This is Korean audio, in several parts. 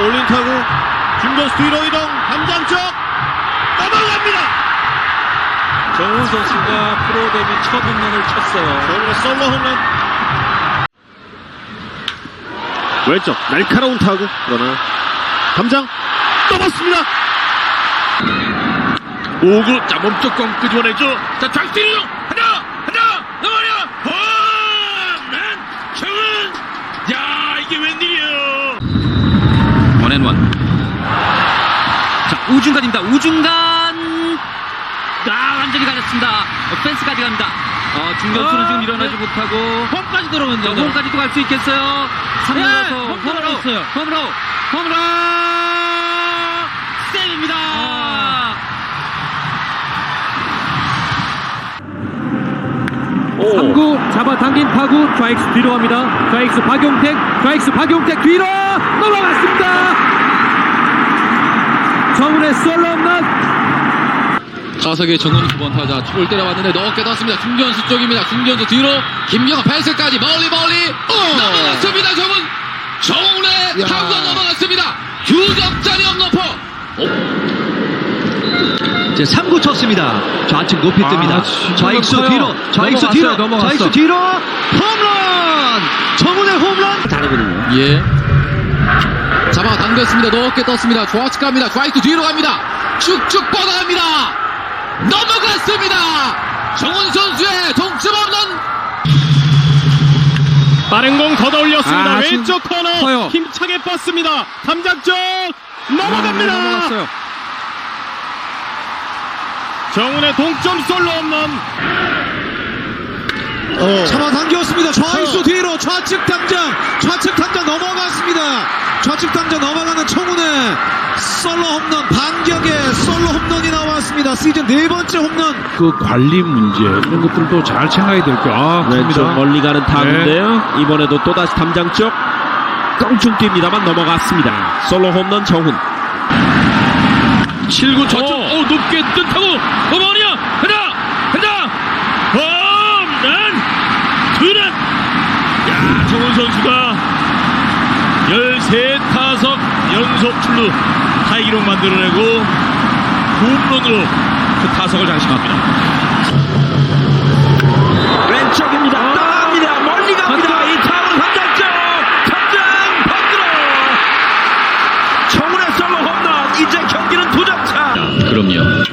올린 타구. 중견수 뒤로 이동. 담장 쪽. 넘어갑니다. 정훈 선수가 프로 데뷔 첫 홈런을 쳤어요. 저번에 솔로 홈런. 왼쪽 날카로운 타구. 그러나 담장 넘었습니다. 5구 자 몸쪽 공 끄집어내죠. 자 장티로. 하나 하나 넘어야 홈런. 정은. 야 이게 웬일이에요 원앤원. 자, 우중간입니다. 우중간. 아, 완전히 가졌습니다. 어, 펜스까지 갑니다. 어, 중견수는 아, 지금 일어나지 못하고. 홈까지 들어오는데. 자, 홈까지도 갈 수 있겠어요. 3루에서 네, 홈 홈으로. 홈으로, 홈으로. 세입니다. 삼구 잡아당긴 타구 좌익수 뒤로 갑니다. 좌익수 박용택, 좌익수 박용택 뒤로 넘어갔습니다. 정훈의 솔로 홈런. 타석의 정훈 두번 타자 축을 때려봤는데 넣게 떴습니다. 중견수 쪽입니다. 중견수 뒤로 김경아 패스까지 멀리 멀리 넘어갔습니다. 정훈 정훈의 타구가 넘어갔습니다. 두 점짜리 홈런포 이제 3구 쳤습니다. 좌측 높이 아, 뜹니다. 진짜 좌익수 커요. 뒤로, 좌익수 뒤로, 넘어갔어. 좌익수 뒤로, 홈런! 정훈의 홈런! 다르거든요. 예. 잡아 당겼습니다. 넣게 떴습니다. 좌측 갑니다. 좌익수 뒤로 갑니다. 쭉쭉 뻗어갑니다. 넘어갔습니다. 정훈 선수의 동점 홈런 빠른 공 걷어 올렸습니다 아, 왼쪽 코너 커요. 힘차게 뻗습니다 담장 쪽 넘어갑니다 넘어갔어요. 정훈의 동점 솔로 홈런 잡아당겼습니다. 좌익수 뒤로, 좌측 당장, 좌측 당장 넘어갔습니다. 좌측 당장 넘어가는 청훈의 솔로 홈런, 반격의 솔로 홈런이 나왔습니다. 시즌 네 번째 홈런. 그 관리 문제 이런 것들도 잘 생각이 될 거야. 아, 왼쪽 큽니다. 멀리 가는 타구인데요. 이번에도 또 다시 담장 쪽 껑충 뜁니다만 넘어갔습니다. 솔로 홈런 정훈. 7구 저쪽. 오, 높게 뜬 타구 어머니야. 하나 하나 홈런 두런 야 정훈 선수가 13타석 연속 출루 타이기록 만들어내고 홈런으로 그 타석을 장식합니다. 왼쪽입니다. 그럼요.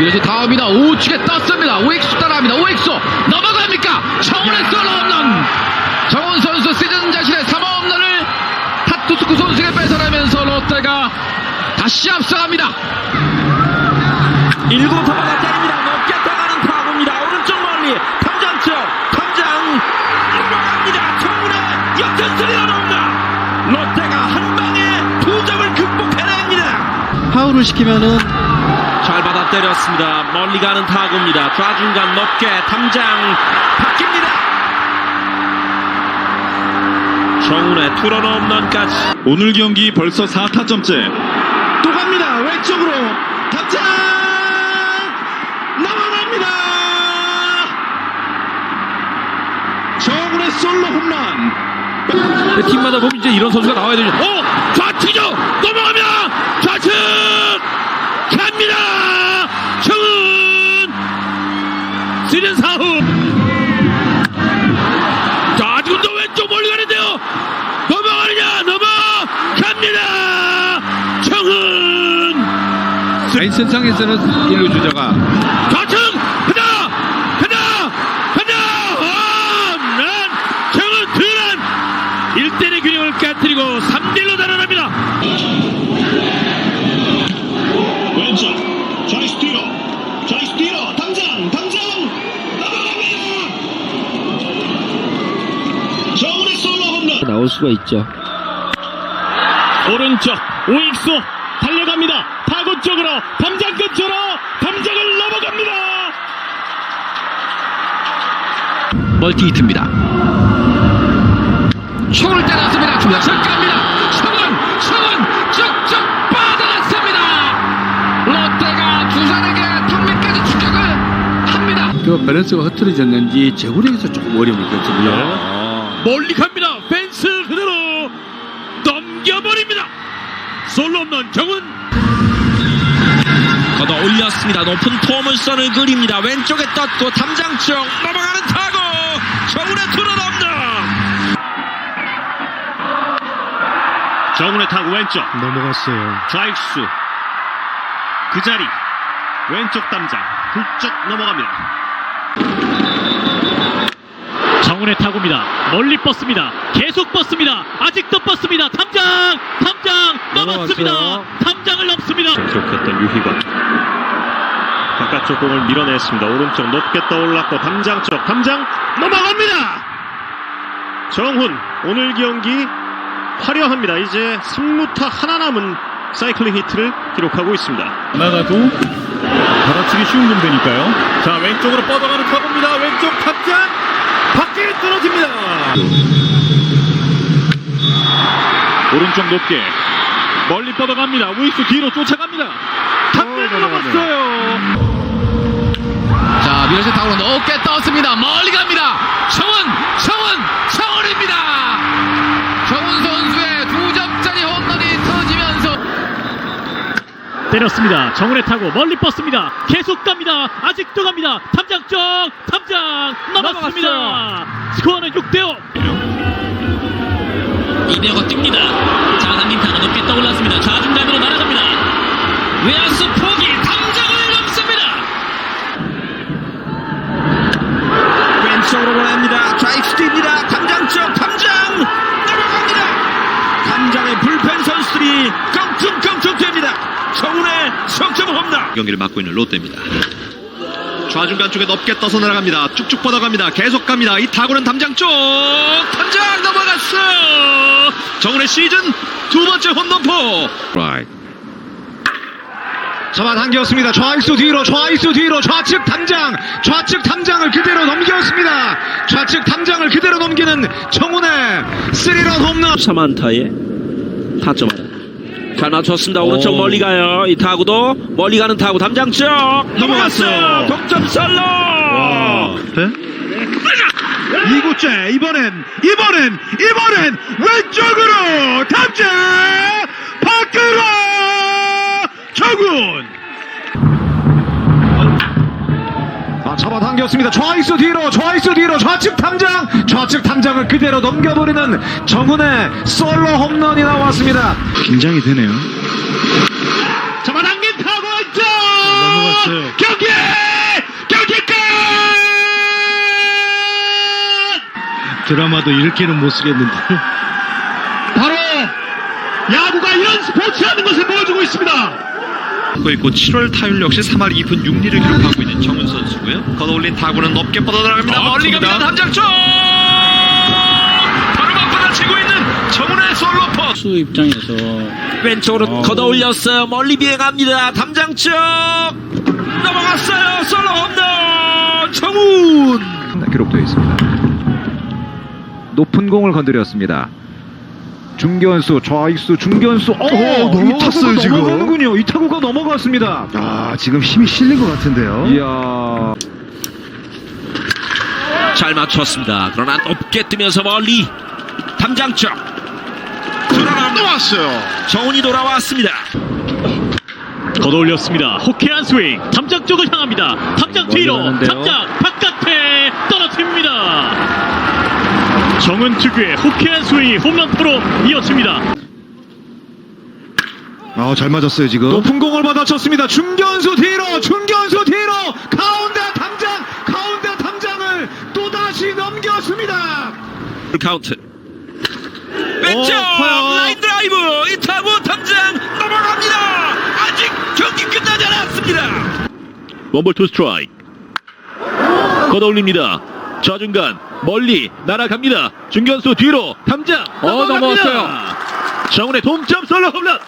이것이 다음이다. 우측에 떴습니다. 오익수 따라합니다. 오익수 넘어갑니까? 정훈의 솔로 홈런. 정훈 선수 시즌 자신의 3호 홈런을 타투스쿠 선수에게 뺏어내면서 롯데가 다시 앞서갑니다. 1구 타구가 때립니다. 파울을 시키면은 잘 받아 때렸습니다. 멀리 가는 타구입니다. 좌중간 높게 탐장 바뀝니다. 정훈의 투런 홈런까지 오늘 경기 벌써 4타점째. 또 갑니다. 왼쪽으로 당장 넘어갑니다. 정훈의 솔로 홈런. 팀마다 보면 이제 이런 선수가 나와야 되죠. 오! 좌측이죠! 넘어갑니다! 좌측! 갑니다! 정은! 시즌 4후! 자, 지금 또 왼쪽 멀리 가는데요! 넘어가느냐! 넘어갑니다! 정은! 라인선상에서는 1루 주자가 좌측! 하나! 하나! 하나! 홈런! 정은 드란! 1대1의 균형을 깨뜨리고 3대1로 달아납니다. 왼쪽. 좌익수 뒤로. 좌익수 뒤로. 당장. 당장. 넘어갑니다. 정훈의 솔로 홈런. 나올 수가 있죠. 오른쪽 우익수 달려갑니다. 타구 쪽으로 담장 근처로 담장을 넘어갑니다. 멀티 히트입니다. 총을 때렸습니다. 중야석 갑니다. 청은 청은 쭉쭉 뻗어갔습니다. 롯데가 두산에게 턱밑까지 추격을 합니다. 그 밸런스가 흐트러졌는지 제구력에서 조금 어려움이 있거든요. 멀리 갑니다. 넘겨버립니다. 솔로 홈런 정훈 걷어 올렸습니다. 높은 포물선을 그립니다. 왼쪽에 떴고 담장 쪽 넘어가는 타고 정훈의 투런 홈런. 정훈의 타구 왼쪽 넘어갔어요. 좌익수 그 자리 왼쪽 담장 훌쩍 넘어갑니다 정훈의 타구입니다. 멀리 뻗습니다. 계속 뻗습니다. 아직도 뻗습니다. 탐장! 탐장! 넘었습니다. 탐장을 넘습니다. 계속했던 유희관 바깥쪽 공을 밀어냈습니다 오른쪽 높게 떠올랐고 담장 쪽 담장 넘어갑니다 정훈 오늘 경기 화려합니다 이제 3루타 하나 남은 사이클링 히트를 기록하고 있습니다 나가도 받아치기 쉬운 정도니까요. 자 왼쪽으로 뻗어가는 타구입니다 왼쪽 탑장 밖에 떨어집니다 오른쪽 높게 멀리 뻗어갑니다. 우익수 뒤로 쫓아갑니다. 탑을 넘었어요. 자, 밀어진 타구로 높게 떴습니다. 멀리 갑니다. 정훈, 정훈, 정훈입니다. 때렸습니다. 정훈의 타구 멀리 뻗습니다. 계속 갑니다. 아직도 갑니다. 탐장 쪽! 탐장! 넘었습니다. 스코어는 6대5. 이대호가 뜁니다. 잡아당긴 타구 높게 떠올랐습니다. 좌중 간으로 날아갑니다. 외야수 포기 담장을 넘습니다. 왼쪽으로 보냅니다 좌익수 뜁니다 담장 쪽 담장 넘어갑니다 담장의 불펜 선수들이 껑충껑충 됩니다 정훈의 석점 홈런 경기를 맡고 있는 롯데입니다. 좌중간 쪽에 높게 떠서 날아갑니다. 쭉쭉 뻗어갑니다. 계속 갑니다. 이 타구는 담장 쪽 담장 넘어갔어. 정훈의 시즌 두 번째 홈런포. 잡아당겼습니다. 좌익수 뒤로, 좌익수 뒤로, 좌측 담장, 좌측 담장을 그대로 넘겼습니다. 좌측 담장을 그대로 넘기는 정훈의 스리런 홈런. 3안타에 타점 하나 잘 맞췄습니다. 오른쪽 멀리 가요. 이 타구도 멀리 가는 타구. 담장 쪽 넘어갔어요. 동점 살로 이구째 이번엔 이번엔 이번엔 왼쪽으로 탑재 밖으로! 정훈 잡아당겼습니다. 좌익수 뒤로, 좌익수 뒤로, 좌측 탐장, 좌측 탐장을 그대로 넘겨버리는 정훈의 솔로 홈런이 나왔습니다. 긴장이 되네요. 잡아당긴 왼쪽 넘어갔어요. 경기! 경기 끝! 드라마도 이렇게는 못 쓰겠는데. 바로 야구가 이런 스포츠라는 것을 보여주고 있습니다 고 있고 7월 타율 역시 3할 2분 6리를 기록하고 있는 정훈 선수고요. 걷어올린 타구는 높게 뻗어나갑니다. 멀리 갑니다. 담장 쪽 바로 맞받아치고 있는 정훈의 솔로포. 수 입장에서 왼쪽으로 걷어 올렸어요 멀리 비행합니다 담장 쪽 넘어갔어요 솔로 홈런 정훈 기록되어 있습니다. 높은 공을 건드렸습니다. 중견수, 좌익수, 중견수. 어, 너무 탔어요, 지금. 넘어가는군요. 이 타구가 넘어갔습니다. 아 지금 힘이 실린 것 같은데요 이야. 잘 맞췄습니다 그러나 높게 뜨면서 멀리 담장 쪽 돌아왔어요 정훈이 돌아왔습니다 걷어올렸습니다. 호쾌한 스윙. 탐장 쪽을 향합니다. 탐장 뒤로. 가는데요. 탐장 바깥에 떨어집니다. 정은 특유의 호쾌한 스윙이 홈런포로 이어집니다. 아 잘 맞았어요 지금 높은 공을 받아쳤습니다. 중견수 뒤로, 중견수 뒤로, 가운데 담장, 가운데 담장을 또다시 넘겼습니다. 카운트 왼쪽 커요. 라인 드라이브 이 타구 담장 넘어갑니다 아직 경기 끝나지 않았습니다 원볼 투 스트라이크 걷어올립니다 좌중간 멀리 날아갑니다. 중견수 뒤로 탐장 어, 넘어왔어요. 정훈의 동점 솔로 홈런.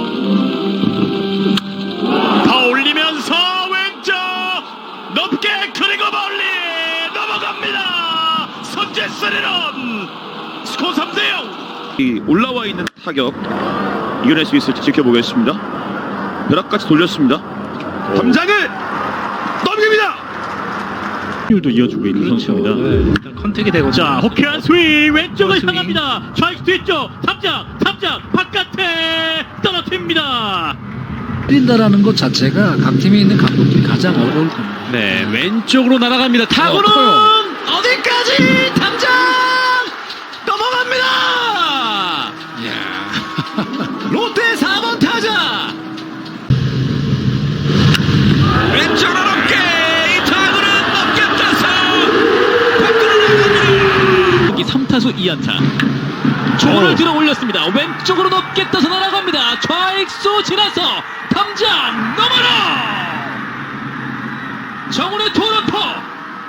다 올리면서 왼쪽 높게 그리고 멀리 넘어갑니다. 선제 스리런 스코어 3대0 올라와 있는 타격 이겨낼 수 있을지 지켜보겠습니다. 벼락같이 돌렸습니다. 담장을 넘깁니다 율도 이어주고 있는 선수입니다. 일단 컨택이 되고 자, 호쾌한 스윙 왼쪽을 스윙. 향합니다. 좌익 뒤쪽 탐장, 탐장 바깥에 떨어집니다. 뛴다라는 것 자체가 각 팀에 있는 감독들이 가장 어려울 겁니다. 네, 왼쪽으로 날아갑니다. 타구는 커요. 어디까지 당장 넘어갑니다. 롯 3타수 2안타. 조를 들어 올렸습니다. 왼쪽으로 높게 떠서 날아갑니다. 좌익수 지나서 담장 넘어라. 정훈의 도루포.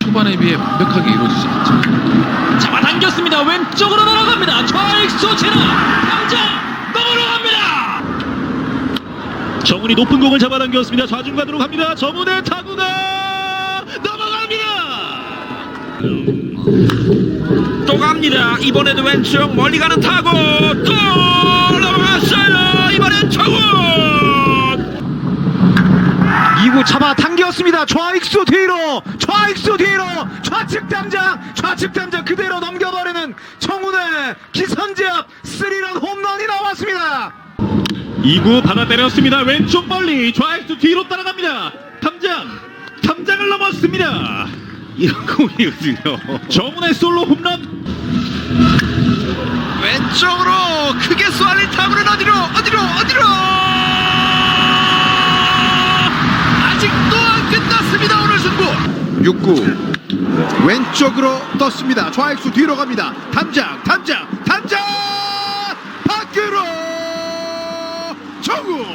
초반에 비해 완벽하게 이루어지지 않죠. 잡아당겼습니다. 왼쪽으로 날아갑니다. 좌익수 지나 담장 넘어갑니다. 정훈이 높은 공을 잡아당겼습니다. 좌중간으로 갑니다. 정훈의 타구가 넘어갑니다. 또 갑니다. 이번에도 왼쪽 멀리 가는 타구 또 넘어갔어요. 이번엔 정훈. 2구 잡아 당겼습니다. 좌익수 뒤로, 좌익수 뒤로, 좌측 담장, 좌측 담장 그대로 넘겨버리는 청운의 기선제압 스리런 홈런이 나왔습니다. 2구 받아 때렸습니다. 왼쪽 멀리 좌익수 뒤로 따라갑니다. 탐장, 탐장을 넘었습니다. 이런 공이거든요. 정훈의 솔로 홈런. 왼쪽으로 크게 쏘아올린 타구는 어디로 어디로 어디로 아직도 안 끝났습니다 오늘 승부 6구 왼쪽으로 떴습니다. 좌익수 뒤로 갑니다. 담장, 담장, 담장 밖으로 정훈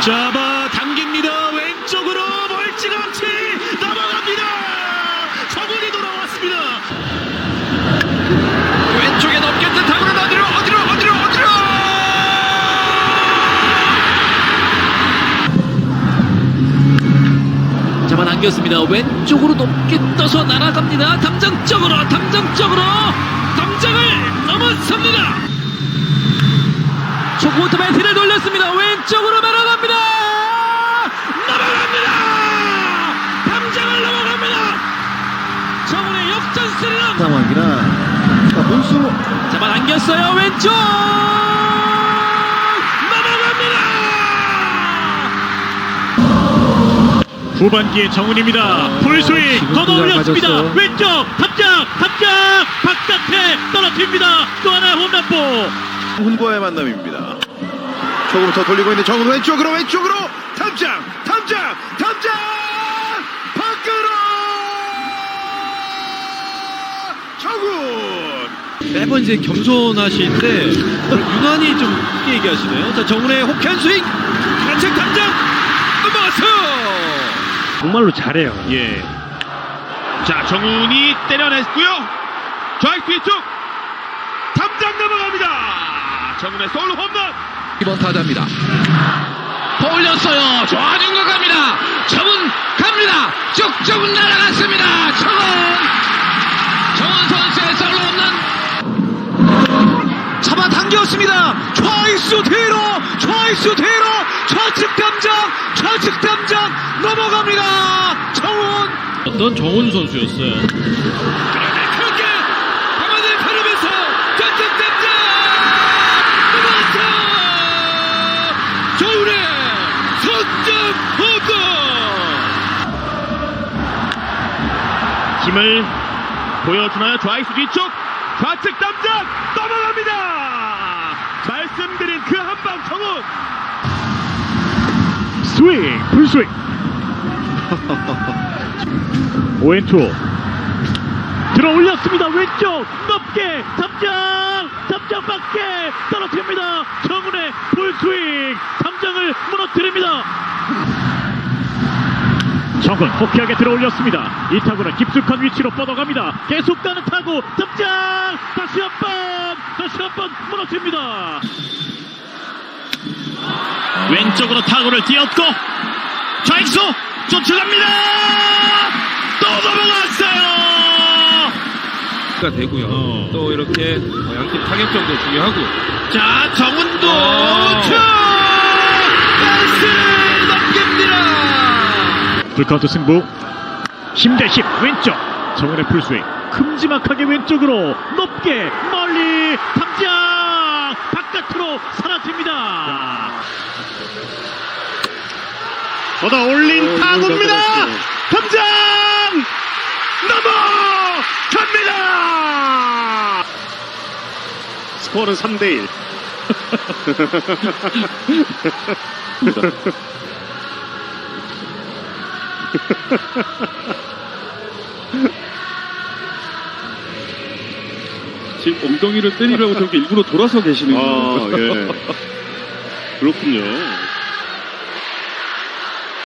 잡아 당깁니다. 왼쪽으로 멀찌감치 넘어갑니다. 정훈이 돌아왔습니다. 왼쪽에 넘게 뜬 타구는 어디로 어디로 어디로 어디로 잡아 당겼습니다. 왼쪽으로 높게 떠서 날아갑니다. 담장 쪽으로, 담장 쪽으로, 담장을 넘었습니다. 초코부터 배트를 돌렸습니다. 왼쪽으로 날아갑니다. 넘어갑니다. 담장을 넘어갑니다. 정훈의 역전 스리런. 상황이라 문수 잡아 당겼어요. 왼쪽 후반기의 정훈입니다. 풀스윙 지금 걷어 그냥 올렸습니다. 맞았어요. 왼쪽 탑장 탑장 바깥에 떨어집니다. 또 하나의 홈런포. 훈과의 만남입니다. 초구부터 돌리고 있는 정훈 왼쪽으로 왼쪽으로 담장, 담장, 담장 밖으로 정훈 매번 이제 겸손하시는데 유난히 좀 크게 얘기하시네요 자 정훈의 혹한 스윙 좌측 담장 넘어갔어요 정말로 잘해요. 예. 자 정훈이 때려냈고요. 좌익 뒤쪽 탑장 넘어갑니다. 정훈의 솔로 홈런. 2번 타자입니다. 더 올렸어요. 좌중간 갑니다. 정은 갑니다. 쭉쭉 날아갔습니다. 정은 당겼습니다. 좌익수 뒤로, 좌익수 뒤로, 좌측 담장, 좌측 담장 넘어갑니다. 정훈. 어떤 정훈 선수였어요. 크게 강한을 가르면서 좌측 담장 넘어갔어 정훈의 선점 홈런 힘을 보여주나요? 좌익수 뒤쪽 좌측 담장 스윙 풀스윙. 오엔투 들어 올렸습니다. 왼쪽 높게 담장 담장 밖에 떨어집니다. 정훈의 풀스윙 담장을 무너뜨립니다. 정근 호쾌하게 들어 올렸습니다. 이 타구는 깊숙한 위치로 뻗어갑니다. 계속 가는 타구 득장 다시 한번 다시 한번 무너집니다. 왼쪽으로 타구를 띄었고 좌익수 쫓아갑니다. 또 넘어갔어요. 가 되고요 또 이렇게 양팀 타격점도 중요하고 자 정훈도 어. 펜스를 넘깁니다. 풀카운트 승부. 힘대 힘 왼쪽 정훈의 풀스윙 큼지막하게 왼쪽으로 높게 그대로 사라집니다. 걷어 올린 어, 타구입니다. 담장 넘어갑니다. 스코어는 3대1. 지금 엉덩이를 때리려고 저렇게 일부러 돌아서 계시는 거예요. 예. 그렇군요.